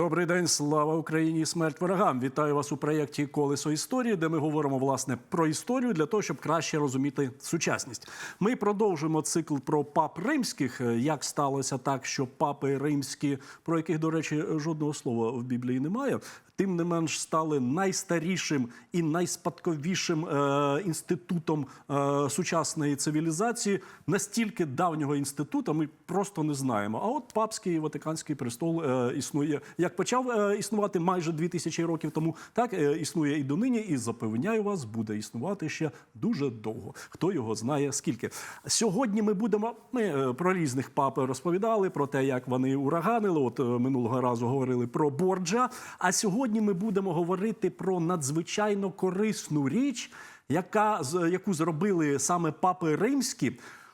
Добрий день, слава Україні, смерть ворогам. Вітаю вас у проєкті Колесо історії, де ми говоримо власне про історію для того, щоб краще розуміти сучасність. Ми продовжуємо цикл про пап римських. Як сталося так, що папи римські, про яких, до речі, жодного слова в Біблії немає. Тим не менш стали найстарішим і найспадковішим е, інститутом е, сучасної цивілізації, настільки давнього інституту ми просто не знаємо. А от папський Ватиканський престол е, існує, як почав е, існувати майже 2000 років тому, так е, існує і донині, і запевняю вас, буде існувати ще дуже довго. Хто його знає скільки. Сьогодні ми будемо. Ми е, про різних пап розповідали, про те, як вони ураганили. От е, минулого разу говорили про Борджа. А сьогодні ми будемо говорити про надзвичайно корисну річ, яка яку зробили саме папи римські.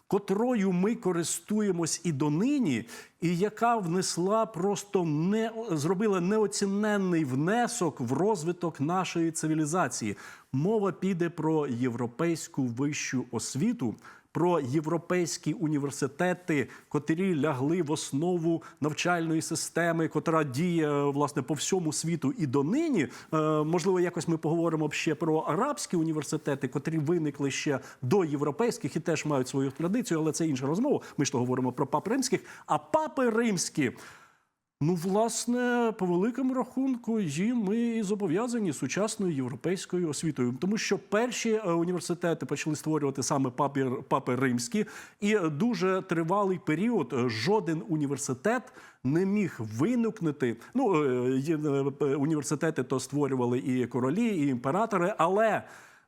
Котрою ми користуємось і донині, і яка внесла просто не зробила неоціненний внесок в розвиток нашої цивілізації. Мова піде про європейську вищу освіту, про європейські університети, котрі лягли в основу навчальної системи, котра діє е, власне по всьому світу і донині. Е, Можливо, якось ми поговоримо ще про арабські університети, котрі виникли ще до європейських і теж мають свою традицію, але це інша розмова. Ми ж то говоримо про пап римських. А папи римські. Ну, власне, по великому рахунку, їм ми і зобов'язані сучасною європейською освітою, тому що перші е, університети почали створювати саме папи, папи римські, і дуже тривалий період е, жоден університет не міг виникнути. Ну, е, університети то створювали і королі, і імператори, але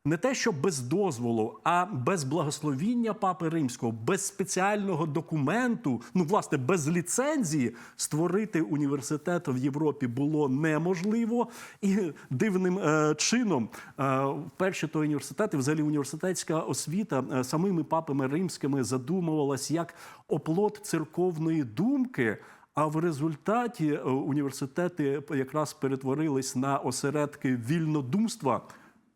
не те, що без дозволу, а без благословіння папи римського, без спеціального документу, ну власне без ліцензії створити університет в Європі було неможливо. І дивним е, чином е, перші то університети, взагалі університетська освіта е, самими папами римськими задумувалась як оплот церковної думки. А в результаті е, університети якраз перетворились на осередки вільнодумства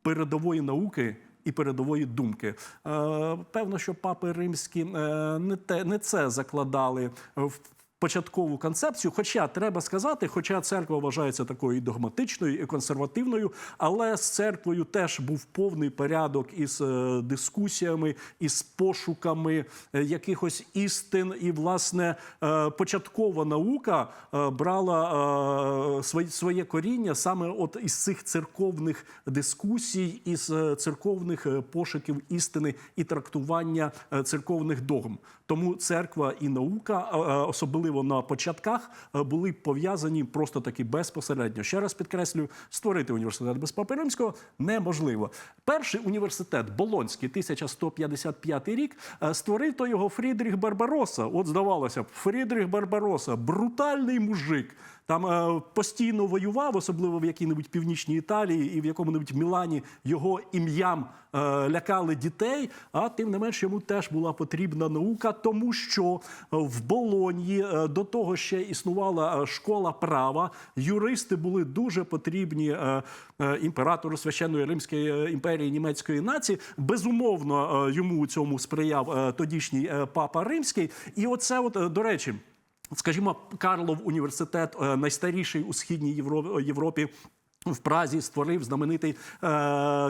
передової науки. І передової думки. Е, певно, що папи римські е, не, те, не це закладали в початкову концепцію. Хоча треба сказати, хоча церква вважається такою і догматичною і консервативною, але з церквою теж був повний порядок із е, дискусіями, із пошуками е, якихось істин. І, власне, е, початкова наука брала своє, коріння саме от із цих церковних дискусій, із церковних пошуків істини і трактування церковних догм. Тому церква і наука, е, особливо на початках, е, були пов'язані просто таки безпосередньо. Ще раз підкреслюю, створити університет без паперимського неможливо. Перший університет Болонський, 1155 рік, е, створив то його Фрідріх Барбароса. От здавалося б, Фрідріх Барбароса, брутальний мужик. Там е, постійно воював, особливо в якій-небудь північній Італії і в якому-небудь Мілані його ім'ям е, лякали дітей. А тим не менш йому теж була потрібна наука, тому що в Болоньї е, до того ще існувала е, школа права. Юристи були дуже потрібні е, е, імператору священної Римської е, імперії німецької нації. Безумовно, е, йому у цьому сприяв е, тодішній е, папа римський. І оце, от е, до речі. Скажімо, Карлов університет, е, найстаріший у східній Євро- Європі. В Празі створив знаменитий е,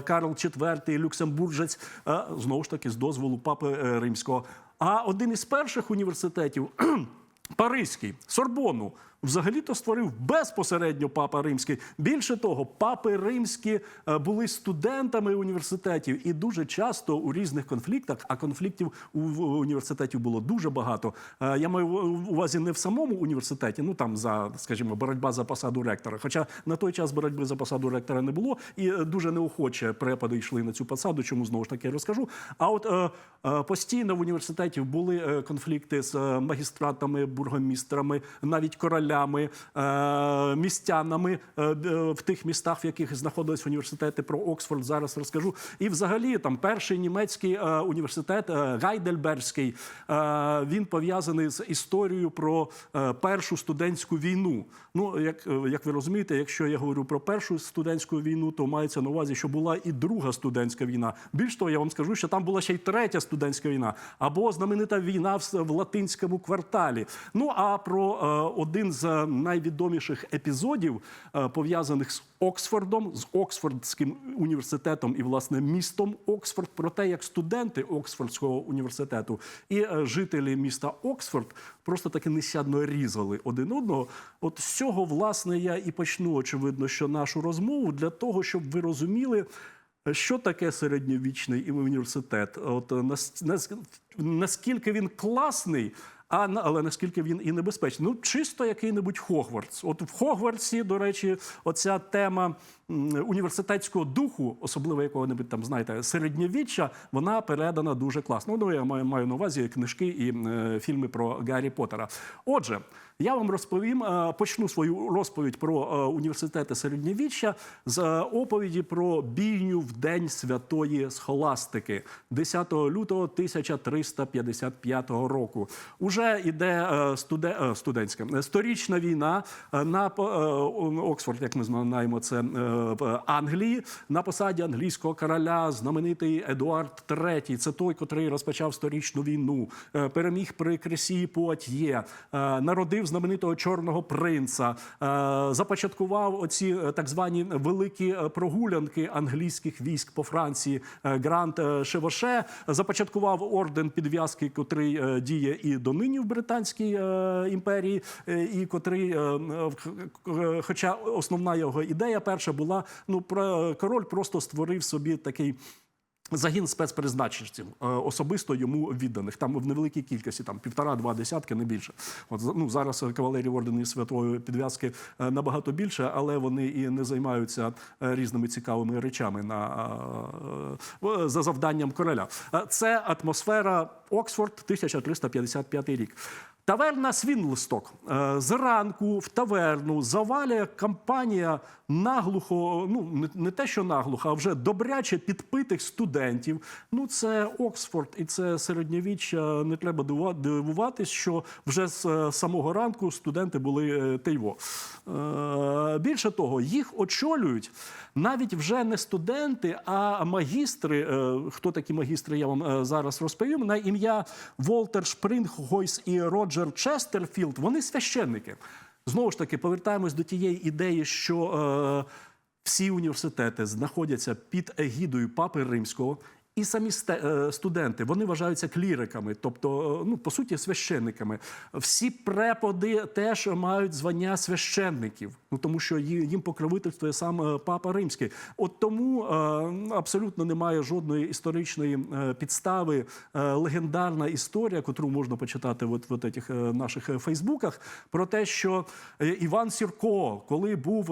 Карл IV, люксембуржець, е, знову ж таки з дозволу папи е, римського. А один із перших університетів Паризький, Сорбону, взагалі-то створив безпосередньо папа римський. Більше того, папи римські е, були студентами університетів і дуже часто у різних конфліктах, а конфліктів у університетів було дуже багато. Е, Я маю увазі не в самому університеті, ну там за, скажімо, боротьба за посаду ректора. Хоча на той час боротьби за посаду ректора не було, і е, дуже неохоче препади йшли на цю посаду. Чому знову ж таки розкажу? А от постійно в університеті були конфлікти з магістратами, бургомістрами, навіть королями, е, містянами е, е, в тих містах, в яких знаходились університети. Про Оксфорд зараз розкажу. І взагалі там перший німецький університет Гайдельбергський, е, він пов'язаний з історією про першу студентську війну. Ну, як, як ви розумієте, якщо я говорю про першу студентську війну, то мається на увазі, що була і друга студентська війна. Більш того, я вам скажу, що там була ще й третя студентська війна, або знаменита війна в, латинському кварталі. Ну а про один з з найвідоміших епізодів, е, пов'язаних з Оксфордом, з Оксфордським університетом і власне містом Оксфорд, про те, як студенти Оксфордського університету і е, жителі міста Оксфорд просто таки нещадно різали один одного. От з цього власне я і почну очевидно, що нашу розмову для того, щоб ви розуміли. Що таке середньовічний університет? От е, нас, нас, наскільки він класний, а але наскільки він і небезпечний? Ну, чисто який-небудь Хогвартс. От в Хогвартсі, до речі, оця тема університетського духу, особливо якого-небудь там, знаєте, середньовіччя, вона передана дуже класно. Ну, я маю, маю на увазі книжки і е, фільми про Гаррі Поттера. Отже, я вам розповім, е, почну свою розповідь про е, університети середньовіччя з е, оповіді про бійню в день святої схоластики 10 лютого 1355 року. Уже іде е, студе, е, студентська сторічна війна на Оксфорд, як ми знаємо, це Англії. На посаді англійського короля знаменитий Едуард III. Це той, котрий розпочав сторічну війну, переміг при Кресі Пуатьє, народив знаменитого чорного принца, е, започаткував оці е, так звані великі е, прогулянки англійських військ по Франції. Грант е, Шевоше започаткував орден підв'язки, котрий діє і донині в Британській імперії, і котрий, хоча основна його ідея перша була, ну про король просто створив собі такий. Загін спецпризначенців е, особисто йому відданих. Там в невеликій кількості, там півтора-два десятки, не більше. От ну зараз кавалерів ордені святої підв'язки е, набагато більше, але вони і не займаються е, різними цікавими речами на за завданням короля. Це атмосфера Оксфорд, 1355 рік. Таверна Свінлсток. Е, Зранку в таверну завалює компанія наглухо, ну не, те, що наглухо, а вже добряче підпитих студентів. Ну це Оксфорд і це середньовіччя. Не треба дивуватись, що вже з е, самого ранку студенти були е, тейво. Е, Більше того, їх очолюють навіть вже не студенти, а магістри. Е, Хто такі магістри, я вам е, зараз розповім. На ім'я Волтер Шпринггойс і Роджер Честерфілд. Вони священники. Знову ж таки, повертаємось до тієї ідеї, що е, всі університети знаходяться під егідою Папи Римського. І самі е, студенти вони вважаються кліриками, тобто, е, ну по суті, священниками. Всі преподи теж мають звання священників, ну тому що їм покровительствує сам е, Папа Римський. От тому абсолютно немає жодної історичної підстави. Легендарна історія, котру можна почитати от в этих наших Фейсбуках, про те, що Іван Сірко, коли був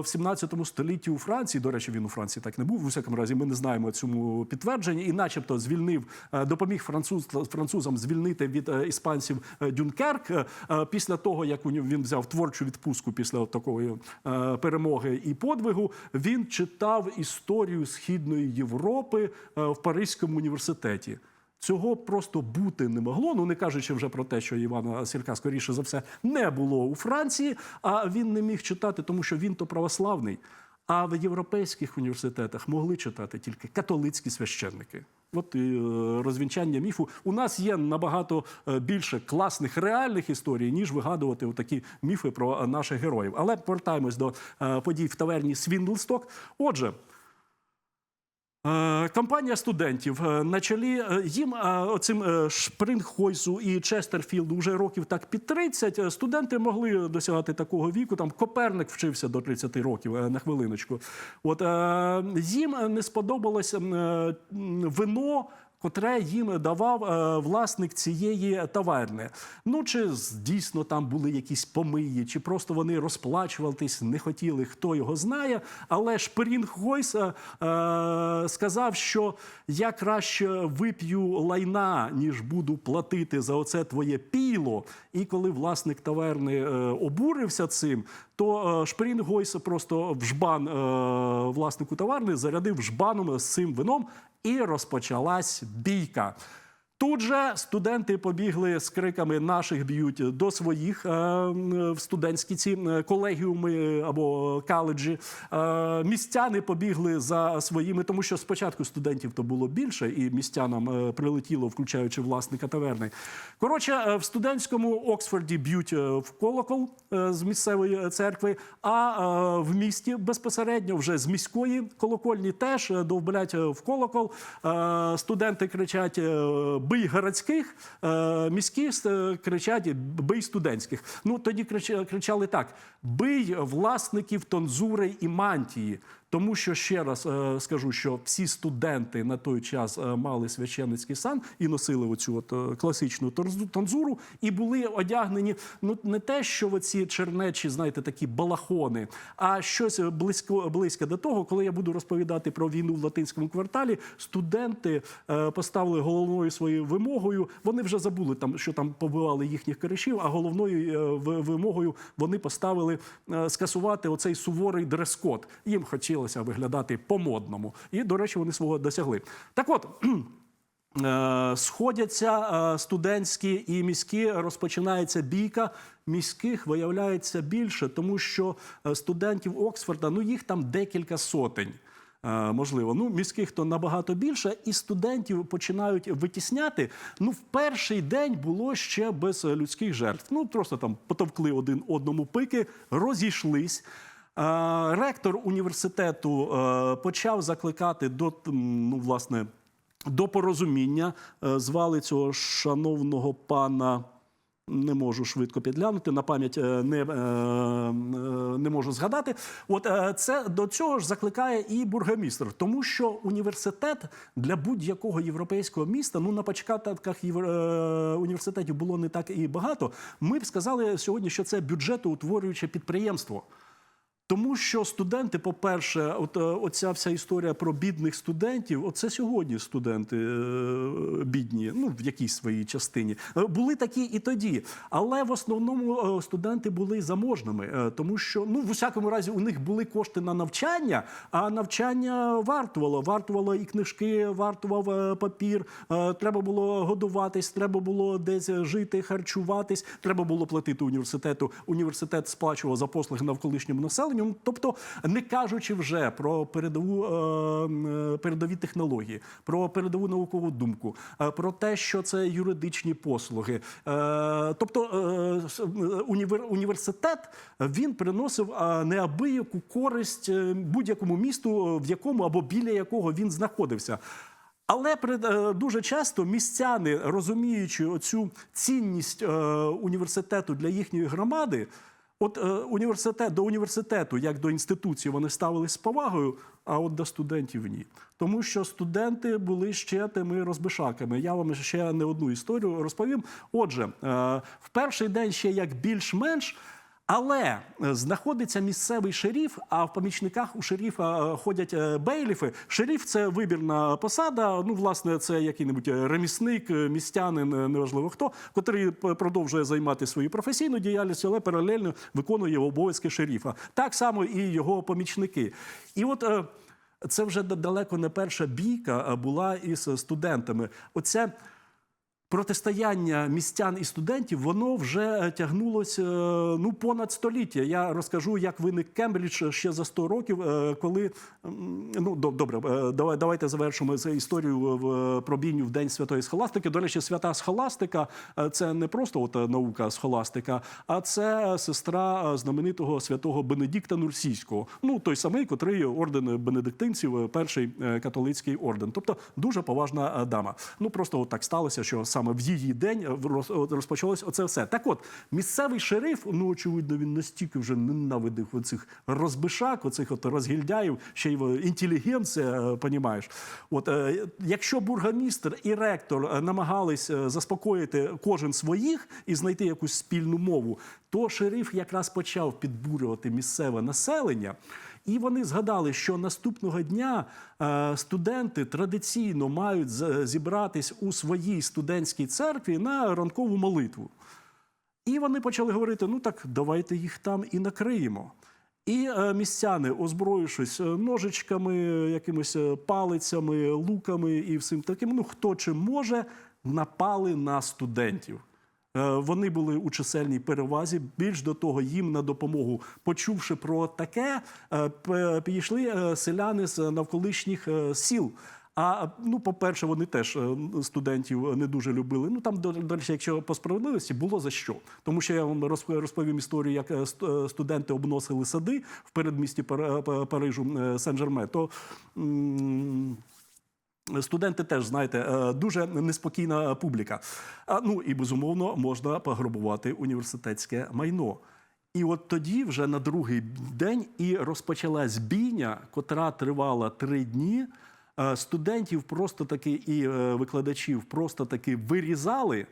в 17 столітті у Франції, до речі, він у Франції так не був. У всякому разі, ми не знаємо цьому підтвердження, і, начебто, звільнив, е, допоміг француз, французам звільнити від е, іспанців е, Дюнкерк після того, як він взяв творчу відпустку після такої перемоги і подвигу. Він читав історію східної Європи в Паризькому університеті. Цього просто бути не могло. Ну не кажучи вже про те, що Івана Сірка, скоріше за все, не було у Франції, а він не міг читати, тому що він то православний. А в європейських університетах могли читати тільки католицькі священники. От і е, розвінчання міфу. У нас є набагато е, більше класних реальних історій, ніж вигадувати такі міфи про наших героїв. Але повертаємось до е, подій в таверні Свіндлсток. Отже. Е, Компанія студентів е, на чолі е, їм оцим Шпрингхойсу і Честерфілду вже років так під 30. Е, Студенти могли досягати такого віку. Там Коперник вчився до 30 років на хвилиночку. От їм не сподобалось вино. Котре їм давав е, власник цієї таверни. Ну чи дійсно там були якісь помиї, чи просто вони розплачуватись, не хотіли, хто його знає. Але Шпирінг Гойс е, е, сказав, що я краще вип'ю лайна, ніж буду платити за оце твоє піло. І коли власник таверни е, обурився цим, то е, Гойс просто в жбан е, власнику товарни зарядив жбаном з цим вином. І розпочалась бійка. Тут же студенти побігли з криками наших б'ють до своїх е, в студентські ці е, колегіуми або каледжі. Е, містяни побігли за своїми, тому що спочатку студентів то було більше, і містянам прилетіло, включаючи власника таверни. Коротше, в студентському Оксфорді б'ють в колокол з місцевої церкви, а в місті безпосередньо вже з міської колокольні теж довблять е, в колокол. Студенти кричать бий городських, е, міські е, кричать бий студентських. Ну тоді кричали так: бий власників тонзури і мантії. Тому що ще раз е, скажу, що всі студенти на той час е, мали священницький сан і носили оцю от е, класичну тонзуру, і були одягнені ну не те, що оці чернечі, знаєте, такі балахони, а щось близько близьке до того, коли я буду розповідати про війну в латинському кварталі, студенти поставили головною своєю вимогою. Вони вже забули там, що там побивали їхніх коришів, а головною вимогою вони поставили скасувати оцей суворий дрес-код. Їм хотілося виглядати по-модному. І, до речі, вони свого досягли. Так от. Е, Сходяться е, студентські і міські, розпочинається бійка. Міських виявляється більше, тому що е, студентів Оксфорда, ну їх там декілька сотень. Можливо, ну міських то набагато більше, і студентів починають витісняти. Ну, в перший день було ще без людських жертв. Ну просто там потовкли один одному пики, розійшлись. Е, Ректор університету е, почав закликати до ну, власне до порозуміння. Е, Звали цього шановного пана. Не можу швидко підглянути, на пам'ять не, не можу згадати. От це до цього ж закликає і бургомістр, тому що університет для будь-якого європейського міста, ну на початках університетів було не так і багато. Ми б сказали сьогодні, що це бюджетоутворююче підприємство. Тому що студенти, по-перше, от е, оця вся історія про бідних студентів, оце сьогодні студенти е, бідні, ну в якійсь своїй частині. Е, Були такі і тоді. Але в основному студенти були заможними, тому що ну в усякому разі у них були кошти на навчання, а навчання вартувало. Вартувало і книжки, вартував папір. Треба було годуватись, треба було десь жити, харчуватись. Треба було платити університету. Університет сплачував за послуги навколишньому населенню. Тобто, не кажучи вже про передову е, передові технології, про передову наукову думку, е, про те, що це юридичні послуги. Е, Тобто е, е, універ- університет він приносив е, неабияку користь е, будь-якому місту, е, в якому або біля якого він знаходився. Але е, дуже часто містяни, розуміючи оцю цінність е, університету для їхньої громади, от е, університет до університету, як до інституції, вони ставились з повагою, а от до студентів ні. Тому що студенти були ще тими розбишаками. Я вам ще не одну історію розповім. Отже, е, в перший день ще як більш-менш. Але е, знаходиться місцевий шеріф, а в помічниках у шеріфа е, ходять е, бейліфи. Шеріф це вибірна посада. Ну, власне, це який-небудь ремісник, містянин, неважливо хто, котрий продовжує займати свою професійну діяльність, але паралельно виконує обов'язки шеріфа. Так само і його помічники. І от. Це вже далеко не перша бійка була із студентами. Оце Протистояння містян і студентів воно вже е, тягнулося е, ну понад століття. Я розкажу, як виник Кембридж ще за 100 років, е, коли ну добре, давай давайте завершимо історію в про бійню в день святої схоластики. До речі, свята схоластика це не просто от наука схоластика, а це сестра знаменитого святого Бенедикта Нурсійського. Ну той самий, котрий орден бенедиктинців, перший католицький орден. Тобто дуже поважна дама. Ну просто от так сталося, що саме в її день е, розпочалось оце все. Так от, місцевий шериф, ну очевидно, він настільки вже ненавидив оцих розбишак, оцих от розгільдяїв, ще й інтелігенція, е, понімаєш. От е, якщо бургомістр і ректор намагались заспокоїти кожен своїх і знайти якусь спільну мову, то шериф якраз почав підбурювати місцеве населення. І вони згадали, що наступного дня е, студенти традиційно мають зібратись у своїй студентській церкві на ранкову молитву. І вони почали говорити: ну так давайте їх там і накриємо. І е, містяни, озброївшись е, ножичками, якимись палицями, луками і всім таким, ну хто чим може, напали на студентів. Е, Вони були у чисельній перевазі. Більш до того, їм на допомогу, почувши про таке, е, підійшли е, селяни з навколишніх сіл. А ну, по-перше, вони теж студентів не дуже любили. Ну там речі, якщо по справедливості було за що. Тому що я вам розповім історію, як ст- студенти обносили сади в передмісті Парижу Сен-Жерме. То Студенти теж знаєте, е, дуже неспокійна публіка. Ну і безумовно можна пограбувати університетське майно. І от тоді, вже на другий день, і розпочалась бійня, котра тривала три дні. Е, Студентів просто таки і е, викладачів просто таки вирізали.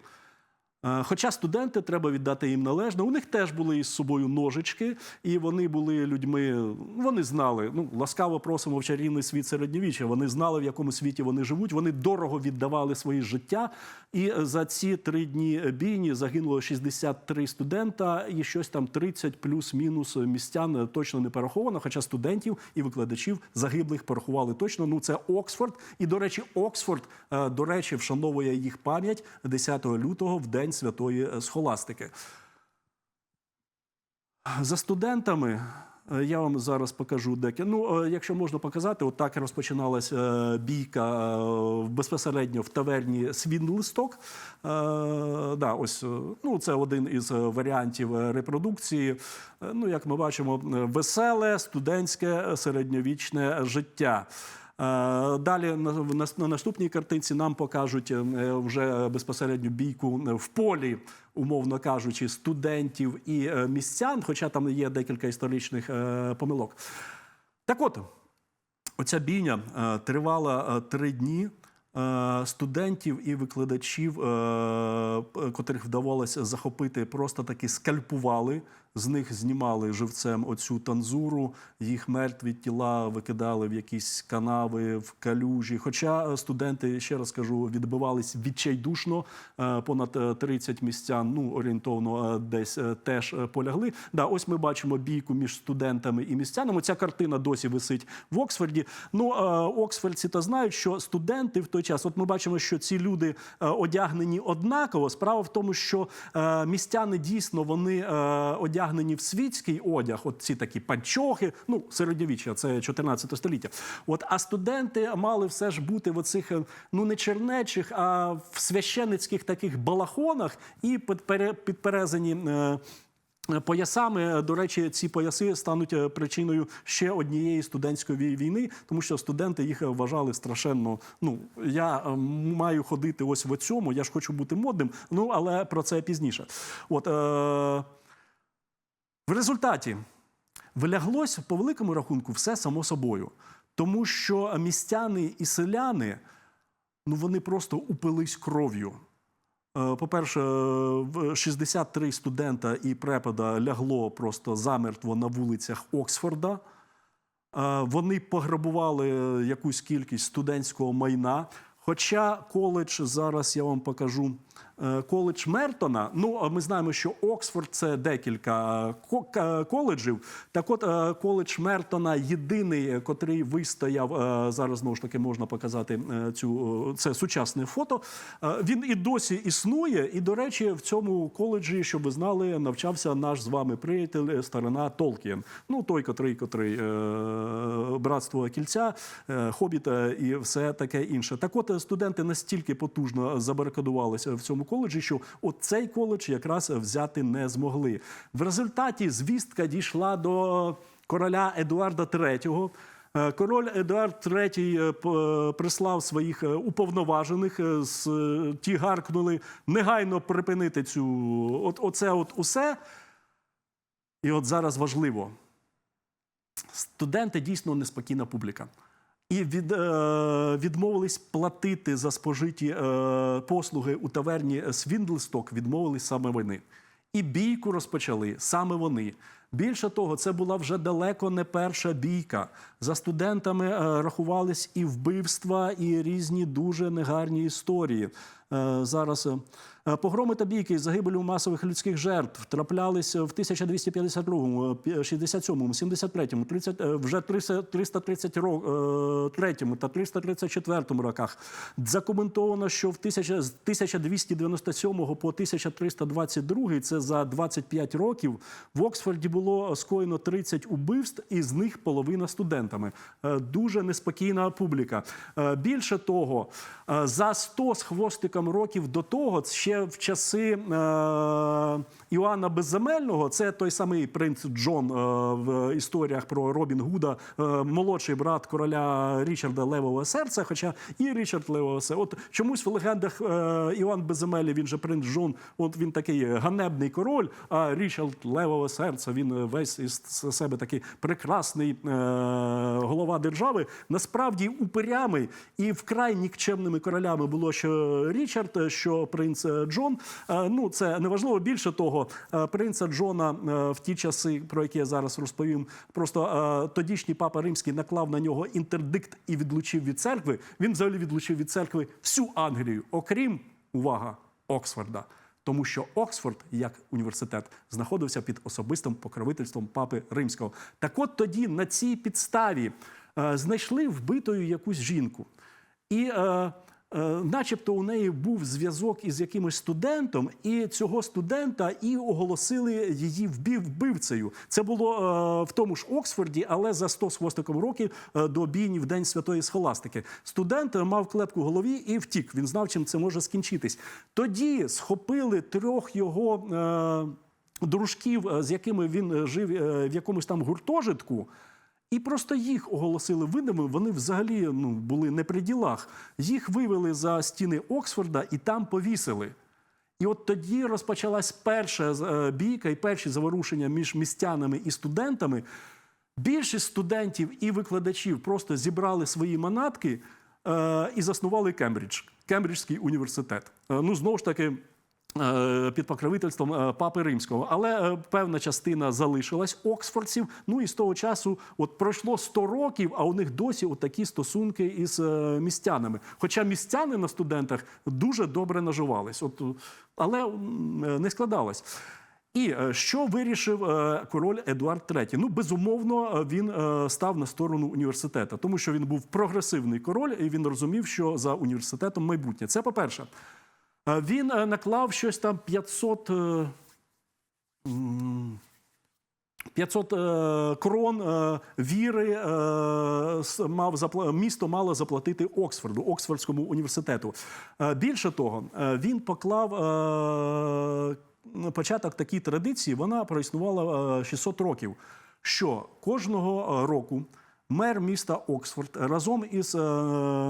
Е, Хоча студенти, треба віддати їм належне, у них теж були із собою ножички, і вони були людьми. Вони знали, ну ласкаво просимо в чарівний світ середньовіччя. Вони знали, в якому світі вони живуть. Вони дорого віддавали свої життя. І за ці три дні бійні загинуло 63 студента, і щось там 30 плюс-мінус містян точно не пораховано. Хоча студентів і викладачів загиблих порахували точно. Ну це Оксфорд. І до речі, Оксфорд, е, до речі, вшановує їх пам'ять 10 лютого в день святої схоластики. За студентами е, я вам зараз покажу деякі. Ну, е, якщо можна показати, от так розпочиналась е, бійка е, безпосередньо в таверні Свінлисток. Е, да, ось, е, ну, це один із е, варіантів е, репродукції. Е, Ну, як ми бачимо, е, веселе студентське е, середньовічне життя. Е, Далі на, на, на наступній картинці нам покажуть е, вже безпосередньо бійку в полі, умовно кажучи, студентів і е, містян, хоча там є декілька історичних е, помилок. Так от, оця бійня е, тривала е, три дні. Е, Студентів і викладачів, е, котрих вдавалося захопити, просто таки скальпували. З них знімали живцем оцю танзуру, їх мертві тіла викидали в якісь канави, в калюжі. Хоча е, студенти, ще раз кажу, відбивались відчайдушно. Е, Понад е, 30 містян, ну орієнтовно е, десь е, теж е, полягли. Да, ось ми бачимо бійку між студентами і містянами. Ця картина досі висить в Оксфорді. Ну, е, Оксфордці то знають, що студенти в той час, от ми бачимо, що ці люди е, одягнені однаково. Справа в тому, що е, містяни дійсно вони е, одягнені в світський одяг, от ці такі панчохи, ну середньовіччя, це 14 століття. От а студенти мали все ж бути в оцих е, ну не чернечих, а в священицьких таких балахонах і підперезані. е, Поясами, до речі, ці пояси стануть е, причиною ще однієї студентської війни, тому що студенти їх вважали страшенно. Ну я е, маю ходити ось в цьому, я ж хочу бути модним. Ну але про це пізніше. От е- в результаті виляглось по великому рахунку все само собою, тому що містяни і селяни ну вони просто упились кров'ю. Е, По-перше, 63 студента і препода лягло просто замертво на вулицях Оксфорда. Е, Вони пограбували якусь кількість студентського майна. Хоча коледж зараз я вам покажу коледж Мертона. Ну ми знаємо, що Оксфорд це декілька е, к- коледжів. Так, от е, коледж Мертона єдиний, е, котрий вистояв е, зараз. Знову ж таки можна показати е, цю е, це сучасне фото. Е, Він і досі існує. І до речі, в цьому коледжі, щоб ви знали, навчався наш з вами приятель е, старина Толкієн. Ну той, котрий, котрий е, братство кільця, е, хобіта і все таке інше. Так, от е, студенти настільки потужно забарикадувалися в цьому коледжі, що от цей коледж якраз взяти не змогли. В результаті звістка дійшла до короля Едуарда III. Е, Король Едуард III е, е, прислав своїх уповноважених, ті гаркнули негайно припинити цю от, оце от усе. І от зараз важливо. Студенти дійсно неспокійна публіка. І від, е, відмовились платити за спожиті е, послуги у таверні Свіндлсток, відмовились саме вони. І бійку розпочали саме вони. Більше того, це була вже далеко не перша бійка. За студентами е, рахувались і вбивства, і різні дуже негарні історії. Е, Зараз е, погроми та бійки з загибелю масових людських жертв траплялися в 1252, 67, 73, 30, е, вже 333 та 334 роках. Закоментовано, що в 1000 з 1297 по 1322, це за 25 років, в Оксфорді було скоєно 30 убивств, і з них половина студентами. Е, Дуже неспокійна публіка. Е, Більше того, е, за 100 з хвостиком років до того, ще в часи Іоанна Безземельного, це той самий принц Джон в історіях про Робін Гуда, молодший брат короля Річарда Левового серця. Хоча і Річард Левового серця. От чомусь в легендах Іоанн Безземелі, він же принц Джон, от він такий ганебний король, а Річард Левового серця, він весь із себе такий прекрасний е, голова держави. Насправді упирями і вкрай нікчемними королями було що Річард, що принц Джон. Е, Ну, це неважливо. Більше того, е, принца Джона е, в ті часи, про які я зараз розповім, просто е, тодішній папа римський наклав на нього інтердикт і відлучив від церкви. Він взагалі відлучив від церкви всю Англію, окрім увага Оксфорда. Тому що Оксфорд, як університет, знаходився під особистим покровительством папи римського. Так от тоді на цій підставі е, знайшли вбитою якусь жінку. І е, начебто у неї був зв'язок із якимось студентом, і цього студента і оголосили її вбив, вбивцею. Це було е, в тому ж Оксфорді, але за 100 з хвостиком років е, до бійні в день святої схоластики. Студент е, мав клепку в голові і втік. Він знав, чим це може скінчитись. Тоді схопили трьох його. Е, Дружків, е, з якими він е, жив е, в якомусь там гуртожитку, і просто їх оголосили винними. Вони взагалі ну, були не при ділах. Їх вивели за стіни Оксфорда і там повісили. І от тоді розпочалась перша е, бійка і перші заворушення між містянами і студентами. Більшість студентів і викладачів просто зібрали свої манатки е, і заснували Кембридж, Кембриджський університет. Е, ну, знову ж таки, під покровительством е, папи римського, але е, певна частина залишилась оксфордців. Ну і з того часу, от пройшло 100 років, а у них досі от такі стосунки із е, містянами. Хоча містяни на студентах дуже добре наживались, от, е, але е, не складалось. І е, що вирішив е, король Едуард III? Ну, безумовно, е, він е, став на сторону університету, тому що він був прогресивний король, і він розумів, що за університетом майбутнє. Це по-перше. Е, Він е, наклав щось там 500. е, 500 е, крон е, віри е, мав місто мало заплатити Оксфорду, Оксфордському університету. Більше того, він поклав початок такій традиції. Вона проіснувала е, 600 років. Що кожного року мер міста Оксфорд разом із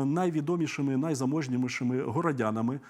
найвідомішими, найзаможнішими городянами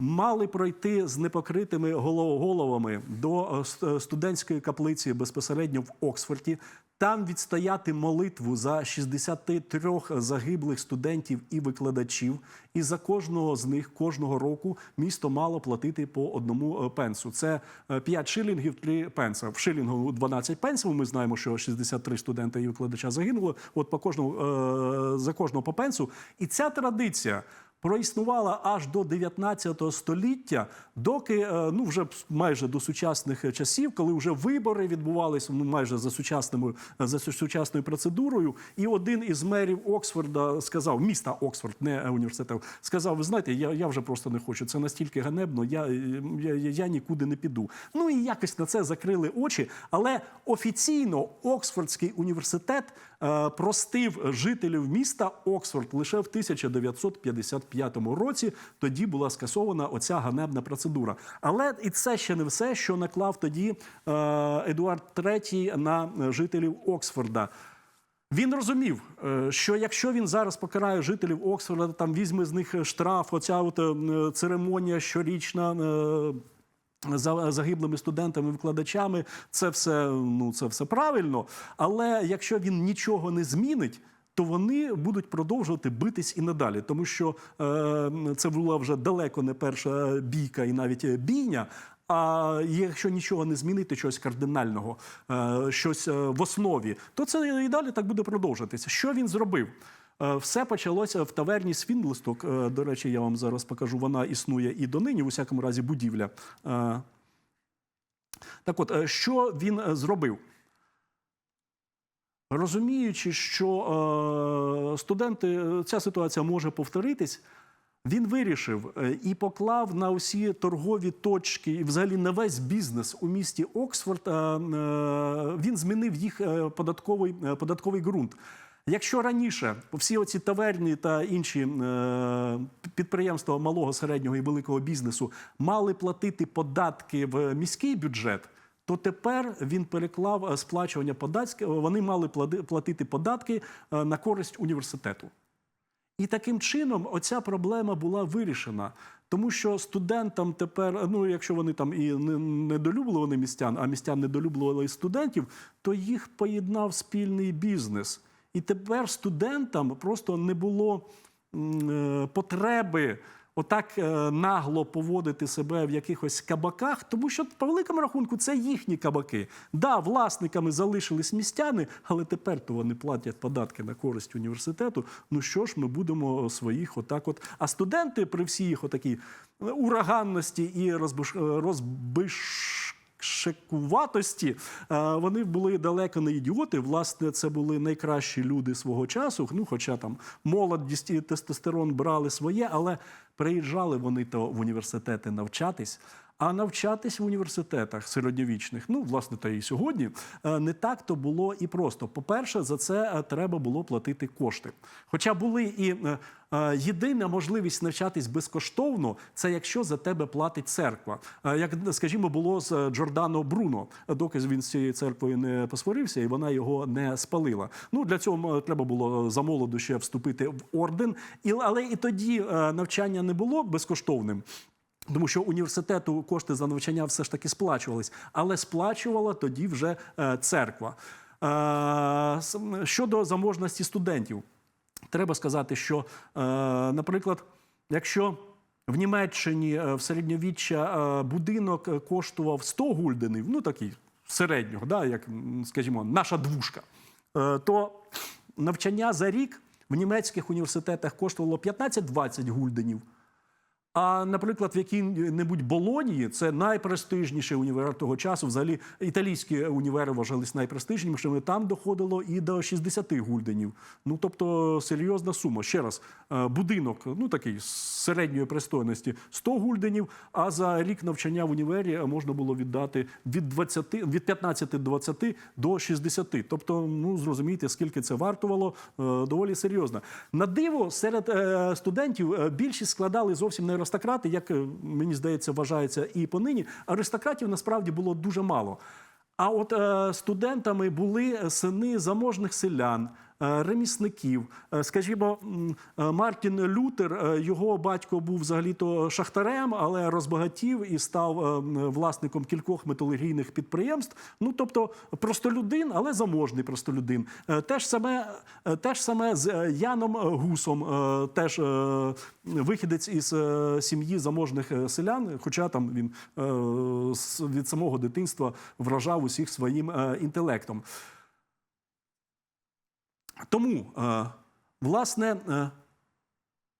мали пройти з непокритими голов- головами до е, е, студентської каплиці безпосередньо в Оксфорді. Там відстояти молитву за 63 загиблих студентів і викладачів, і за кожного з них кожного року місто мало платити по одному е, пенсу. Це е, 5 шилінгів, 3 пенса. В шилінгу 12 пенсів. Ми знаємо, що 63 студента і викладача загинуло. От по кожному за кожного по пенсу. І ця традиція проіснувала аж до 19 століття, доки е, ну вже майже до сучасних часів, коли вже вибори відбувалися ну, майже за сучасними за сучасною процедурою. І один із мерів Оксфорда сказав, міста Оксфорд, не університету, сказав: Ви знаєте, я, я вже просто не хочу. Це настільки ганебно. Я, я, я, я нікуди не піду. Ну і якось на це закрили очі. Але офіційно Оксфордський університет е, простив жителів міста Оксфорд лише в 1955 році. Тоді була скасована оця ганебна процедура. Але і це ще не все, що наклав тоді е, Едуард III на жителів Оксфорда. Він розумів, е, що якщо він зараз покарає жителів Оксфорда, там візьме з них штраф, оця от е, церемонія щорічна. е, За загиблими студентами, викладачами, це все ну це все правильно. Але якщо він нічого не змінить, то вони будуть продовжувати битись і надалі, тому що е, це була вже далеко не перша бійка і навіть бійня. А якщо нічого не змінити, щось кардинального, е, щось е, в основі, то це і далі так буде продовжуватися. Що він зробив? Е, Все почалося в таверні Свіндлисток. Е, До речі, я вам зараз покажу. Вона існує і донині, у всякому разі, будівля. Е, Так от, е, що він е, зробив? Розуміючи, що е, студенти, е, ця ситуація може повторитись, він вирішив е, і поклав на усі торгові точки, і взагалі на весь бізнес у місті Оксфорд. Він змінив їх податковий, податковий ґрунт. Якщо раніше всі оці таверні та інші підприємства малого, середнього і великого бізнесу мали платити податки в міський бюджет, то тепер він переклав е, сплачування податків. Вони мали платити податки е, на користь університету. І таким чином оця проблема була вирішена. Тому що студентам тепер, ну якщо вони там і не недолюблювали містян, а містян недолюблювали студентів, то їх поєднав спільний бізнес. І тепер студентам просто не було е, потреби отак е, нагло поводити себе в якихось кабаках, тому що по великому рахунку це їхні кабаки. Да, власниками залишились містяни, але тепер то вони платять податки на користь університету. Ну що ж, ми будемо своїх отак. От а студенти при всій їх отакій ураганності і розбиш... розбишкуватості, е, вони були далеко не ідіоти. Власне, це були найкращі люди свого часу. Ну, хоча там молодість і тестостерон брали своє, але приїжджали вони то в університети навчатись. А навчатись в університетах середньовічних, ну власне, та і сьогодні, е, не так то було і просто. По-перше, за це е, треба було платити кошти. Хоча були і е, єдина можливість навчатись безкоштовно, це якщо за тебе платить церква. Як, скажімо, було з Джордано Бруно, доки він з цією церквою не посварився і вона його не спалила. Ну для цього треба було за молоду ще вступити в орден, але і тоді навчання не було безкоштовним. Тому що університету кошти за навчання все ж таки сплачувались, але сплачувала тоді вже е, церква. Е, Щодо заможності студентів, треба сказати, що, е, наприклад, якщо в Німеччині в середньовіччя будинок коштував 100 гульденів, ну такий середнього, да, як, скажімо, наша двушка, то навчання за рік в німецьких університетах коштувало 15-20 гульденів. А, наприклад, в якій-небудь Болонії, це найпрестижніший універ того часу. Взагалі, італійські універи вважались найпрестижнішими. Там доходило і до 60 гульденів. Ну тобто серйозна сума. Ще раз, е, будинок, ну такий з середньої пристойності 100 гульденів. А за рік навчання в універі можна було віддати від 20, від 15 до 20 до 60. Тобто, ну зрозумійте, скільки це вартувало, е, доволі серйозно. На диво серед е, студентів більшість складали зовсім не аристократи, як е, мені здається, вважається і понині. Аристократів насправді було дуже мало. А от е, студентами були сини заможних селян, ремісників. Е, скажімо, е, Мартін Лютер, е, його батько був взагалі-то шахтарем, але розбагатів і став е, власником кількох металургійних підприємств. Ну тобто простолюдин, але заможний простолюдин. Е, Те ж саме, е, те ж саме з е, Яном Гусом, е, теж е, вихідець із е, сім'ї заможних е, селян, хоча там він е, від самого дитинства вражав усіх своїм е, інтелектом. Тому, е, власне, е,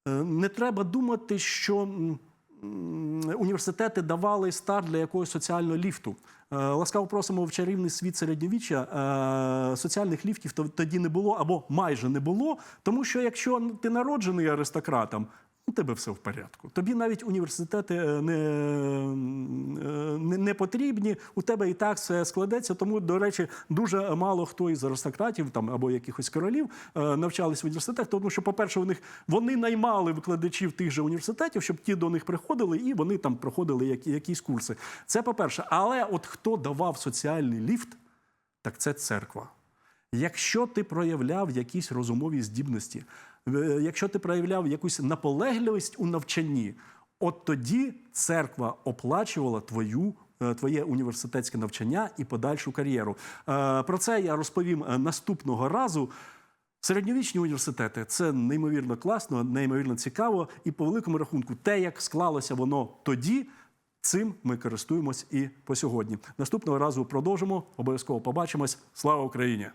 е, не треба думати, що університети давали старт для якогось соціального ліфту. Ласкаво просимо в чарівний світ середньовіччя. Соціальних ліфтів то- тоді не було або майже не було. Тому що якщо ти народжений аристократом, у тебе все в порядку. Тобі навіть університети е, не, е, не, не потрібні, у тебе і так все складеться. Тому, до речі, дуже мало хто із аристократів там або якихось королів е, навчались в університетах, тому що, по-перше, них вони наймали викладачів тих же університетів, щоб ті до них приходили, і вони там проходили які, якісь курси. Це по-перше. Але от хто давав соціальний ліфт, так це церква. Якщо ти проявляв якісь розумові здібності, якщо ти проявляв якусь наполегливість у навчанні, от тоді церква оплачувала твою. е, Твоє університетське навчання і подальшу кар'єру. Е, Про це я розповім е, наступного разу. Середньовічні університети це неймовірно класно, неймовірно цікаво. І по великому рахунку, те, як склалося воно тоді, Цим ми користуємось і по сьогодні. Наступного разу продовжимо. Обов'язково побачимось. Слава Україні!